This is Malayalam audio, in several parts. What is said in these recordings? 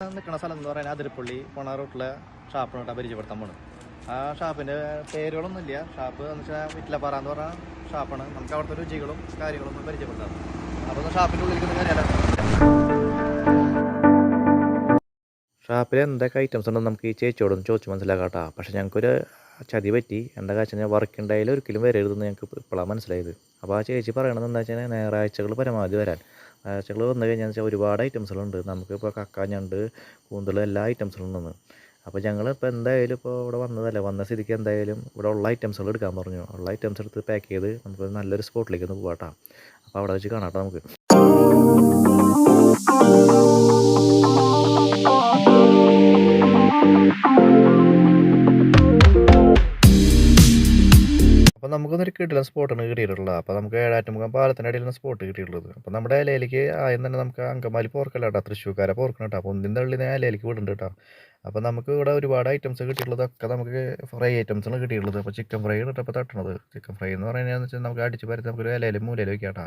നിൽക്കുന്ന സ്ഥലം എന്ന് പറയുന്നത് അതിരപ്പള്ളി പോണ റൂട്ടിലെ ഷാപ്പിനോട്ടാണ് പരിചയപ്പെടുത്താൻ പോണ് ആ ഷാപ്പിന്റെ പേരുകളൊന്നും ഇല്ല ഷാപ്പ് എന്ന് വെച്ചാൽ വിറ്റിലപ്പാറ എന്ന് പറഞ്ഞ ഷാപ്പാണ്. നമുക്ക് അവിടുത്തെ രുചികളും കാര്യങ്ങളും ഒന്നും പരിചയപ്പെടുത്താം. അപ്പോൾ ഷാപ്പിന്റെ ഉള്ളിലേക്ക് കയറിയാലോ ഷാപ്പിൽ എന്തൊക്കെ ഐറ്റംസ് ഉണ്ടെന്ന് നമുക്ക് ഈ ചേച്ചിയോടൊന്ന് ചോദിച്ച് കേട്ടോ. പക്ഷേ ഞങ്ങൾക്കൊരു ചതി പറ്റി. എന്താ വെച്ചാൽ വർക്ക് ഉണ്ടായാലും ഒരിക്കലും വരരുതെന്ന് ഞങ്ങൾക്ക് ഇപ്പോഴാണ് മനസ്സിലായത്. അപ്പോൾ ആ ചേച്ചി പറയണത് എന്താ വെച്ചാൽ ഞായറാഴ്ചകൾ പരമാവധി വരാൻ. ഞായറാഴ്ചകൾ വന്നു കഴിഞ്ഞാൽ വെച്ചാൽ ഒരുപാട് ഐറ്റംസുകളുണ്ട് നമുക്കിപ്പോൾ കക്ക ഞണ്ട് കൂന്തൽ എല്ലാ ഐറ്റംസുകളും ഉണ്ടെന്ന് അപ്പോൾ ഞങ്ങൾ ഇപ്പോൾ എന്തായാലും ഇപ്പോൾ ഇവിടെ വന്നതല്ലേ. വന്ന സ്ഥിതിക്ക് എന്തായാലും ഇവിടെ ഉള്ള ഐറ്റംസുകൾ എടുക്കാൻ പറഞ്ഞു. ഉള്ള ഐറ്റംസ് എടുത്ത് പാക്ക് ചെയ്ത് നമുക്ക് നല്ലൊരു സ്പോട്ടിലേക്ക് ഒന്ന് പോകാം അപ്പോൾ അവിടെ വെച്ച് കാണാട്ടോ നമുക്ക്. അപ്പോൾ നമുക്കൊന്നൊരു കിട്ടില്ല സ്പോട്ടാണ് കിട്ടിയിട്ടുള്ളത്. അപ്പോൾ നമുക്ക് ഏഴാറ്റുമുഖം പാലത്തിന്റെ അടിയിലാണ് സ്പോട്ട് കിട്ടിയിട്ടുള്ളത്. അപ്പോൾ നമ്മുടെ ഇലയിലേക്ക് ആദ്യം തന്നെ നമുക്ക് അങ്കമാലി പോർക്കല്ല കേട്ടോ തൃശ്ശൂർക്കാരെ പോർക്കണം കേട്ടോ അപ്പോൾ ഒന്നിന്റെ തള്ളി ഇലയിലേക്ക് വിടുന്നുണ്ട് കേട്ടോ. അപ്പോൾ നമുക്ക് ഇവിടെ ഒരുപാട് ഐറ്റംസ് കിട്ടിയിട്ടുള്ളതൊക്കെ നമുക്ക് ഫ്രൈ ഐറ്റംസാണ് കിട്ടിയിട്ടുള്ളത്. അപ്പോൾ ചിക്കൻ ഫ്രൈ ആണ് ഇപ്പോൾ തട്ടണത്. ചിക്കൻ ഫ്രൈ എന്ന് പറയുന്നത് വെച്ചാൽ നമുക്ക് അടിച്ച് പരത്തി നമുക്കൊരു ഇലയിലും മൂലയിലും വെക്കാം കേട്ടോ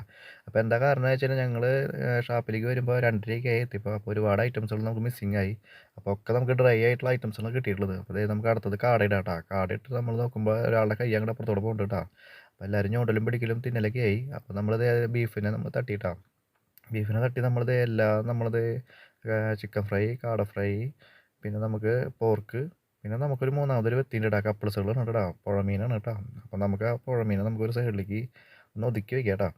അപ്പോൾ എന്താ കാരണം എന്ന് വെച്ചാൽ ഞങ്ങൾ ഷാപ്പിലേക്ക് വരുമ്പോൾ രണ്ടരയ്ക്കായി എത്തി അപ്പോൾ ഒരുപാട് ഐറ്റംസുകൾ നമുക്ക് മിസ്സിങ് ആയി. അപ്പോൾ ഒക്കെ നമുക്ക് ഡ്രൈ ആയിട്ടുള്ള ഐറ്റംസാണ് കിട്ടിയിട്ടുള്ളത്. അപ്പോൾ അതായത് നമുക്ക് അടുത്തത് കാടയിടാം കേട്ടോ കാടയിട്ട് നമ്മൾ നോക്കുമ്പോൾ ഒരാളുടെ കൈ അങ്ങോട്ട് അപ്പുറത്തോടെ പോകുന്നുണ്ട് അപ്പോൾ എല്ലാവരും ഞോണ്ടലും പിടിക്കലും തിന്നലൊക്കെ ആയി. അപ്പോൾ നമ്മളത് ബീഫിനെ നമ്മൾ തട്ടിയിട്ടാ ബീഫിനെ തട്ടി നമ്മളത് എല്ലാം നമ്മളത് ചിക്കൻ ഫ്രൈ കാട ഫ്രൈ പിന്നെ നമുക്ക് പോർക്ക് പിന്നെ നമുക്കൊരു മൂന്നാമതൊരു വെത്തിന്റെ ഇടാം. കപ്പിൾസുകൾ ഉണ്ട് കേട്ടോ പുഴമീനാണ് കേട്ടോ. അപ്പോൾ നമുക്ക് ആ പുഴമീനെ നമുക്കൊരു സൈഡിലേക്ക് ഒന്ന് ഒതുക്കി വയ്ക്കാം കേട്ടോ.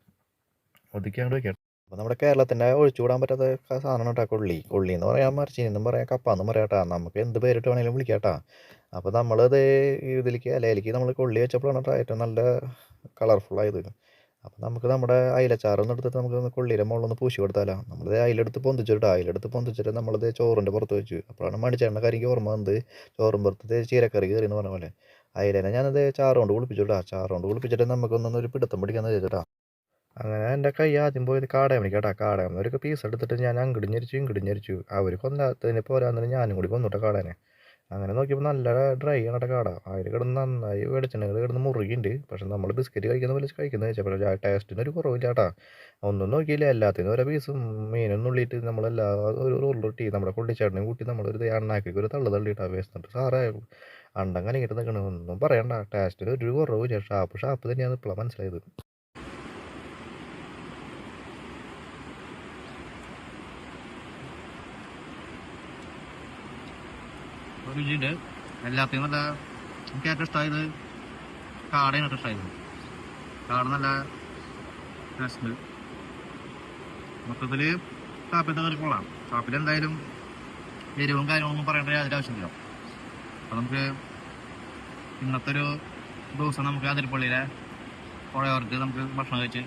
ഒതുക്കി അങ്ങോട്ട് വയ്ക്കാം അപ്പോൾ നമ്മുടെ കേരളത്തിന്റെ ഒഴിച്ചുകൂടാൻ പറ്റാത്ത സാധനമാണ് കേട്ടോ കൊള്ളി കൊള്ളി എന്ന് പറയാൻ എന്നും പറയാം കപ്പ എന്നും പറയാം കേട്ടോ. നമുക്ക് എന്ത് പേരിട്ട് വേണമെങ്കിലും വിളിക്കാം കേട്ടോ. അപ്പോൾ നമ്മളത് ഇതിലേക്ക് ഇലയിലേക്ക് നമ്മൾ കൊള്ളി വെച്ചപ്പോഴാണ് കേട്ടോ ഏറ്റവും നല്ല കളർഫുള്ളായത് അപ്പോൾ നമുക്ക് നമ്മുടെ അയിലച്ചാറൊന്നും എടുത്തിട്ട് നമുക്ക് കൊള്ളിയിലെ മുകളിലൊന്ന് പൂശി കൊടുത്താലോ? നമ്മളത് അയിലെടുത്ത് പൊന്തിച്ചിട്ട് അയിലെടുത്ത് പൊന്തിച്ചിട്ട് നമ്മളത് ചോറിന്റെ പുറത്ത് വെച്ചു. അപ്പോഴാണ് മണിച്ചേണ്ട കാര്യം ഓർമ്മ വന്നത്. ചോറും പുറത്ത് ചീരക്കറി കയറി എന്ന് പറഞ്ഞ പോലെ. അയിലേനെ ഞാനത് ചാറുകൊണ്ട് കുളിപ്പിച്ചുട്ടാ ചാറുകൊണ്ട് കുളിപ്പിച്ചിട്ട് നമുക്കൊന്നൊന്ന് ഒരു പിടുത്തം പിടിക്കാൻ വെച്ചിട്ടാ അങ്ങനെ എന്റെ കൈ ആദ്യം പോയത് കാടയം കേട്ടാ. കാടയം ഒരു പീസ് എടുത്തിട്ട് ഞാൻ അങ്ങോട്ട് ഞെരിച്ചു ഇങ്ങോട്ട് ഞെരിച്ചു. അവർ കൊന്നാത്തതിന് പോരാന്നിട്ട് ഞാനും കൂടി കൊന്നുട്ട കാടനെ. അങ്ങനെ നോക്കിയപ്പോൾ നല്ല ഡ്രൈ ആണ് കാട. അതിൽ കിടന്ന് നന്നായി വെളിച്ചെണ്ണകൾ കിടന്ന് മുറുകിയുണ്ട്. പക്ഷെ നമ്മൾ ബിസ്ക്കറ്റ് കഴിക്കുന്ന പോലെ കഴിക്കുന്നത് വെച്ചപ്പോൾ ടേസ്റ്റിന് ഒരു കുറവില്ല കേട്ടാ. ഒന്നും നോക്കിയില്ല. എല്ലാത്തിനും ഓരോ പീസും മീനൊന്നും ഉള്ളിയിട്ട് നമ്മളെല്ലാ ഒരു റോട്ടി നമ്മുടെ കൊള്ളിച്ചേട്ടനെയും കൂട്ടി നമ്മളൊരു അണ്ണാക്കി ഒരു തള്ളു തള്ളിയിട്ടാ വേസ്റ്റ് സാറേ. അണ്ടങ്ങനെ ഇങ്ങോട്ട് നിൽക്കണ ഒന്നും പറയണ്ട. ടേസ്റ്റിന് ഒരു കുറവില്ല. ഷാപ്പ് ഷാപ്പ് തന്നെയാണ് ഇപ്പോഴാണ് മനസ്സിലായത്. രുചിയുണ്ട് എല്ലാത്തിനും നല്ല എനിക്ക് ഏറ്റവും ഇഷ്ടമായത് കാടയാണ് ഏറ്റവും ഇഷ്ടമായത് കാട നല്ല ടേസ്റ്റ് മൊത്തത്തിൽ ഷാപ്പിൽ കയറി കൊള്ളാം. ഷാപ്പിൽ എന്തായാലും എരിവും കാര്യങ്ങളൊന്നും പറയേണ്ട യാതൊരു ആവശ്യമില്ല. അപ്പോൾ നമുക്ക് ഇന്നത്തെ ഒരു ദിവസം നമുക്ക് അതിരപ്പള്ളിയിലെ പുഴയോരത്ത് നമുക്ക് ഭക്ഷണം കഴിച്ച്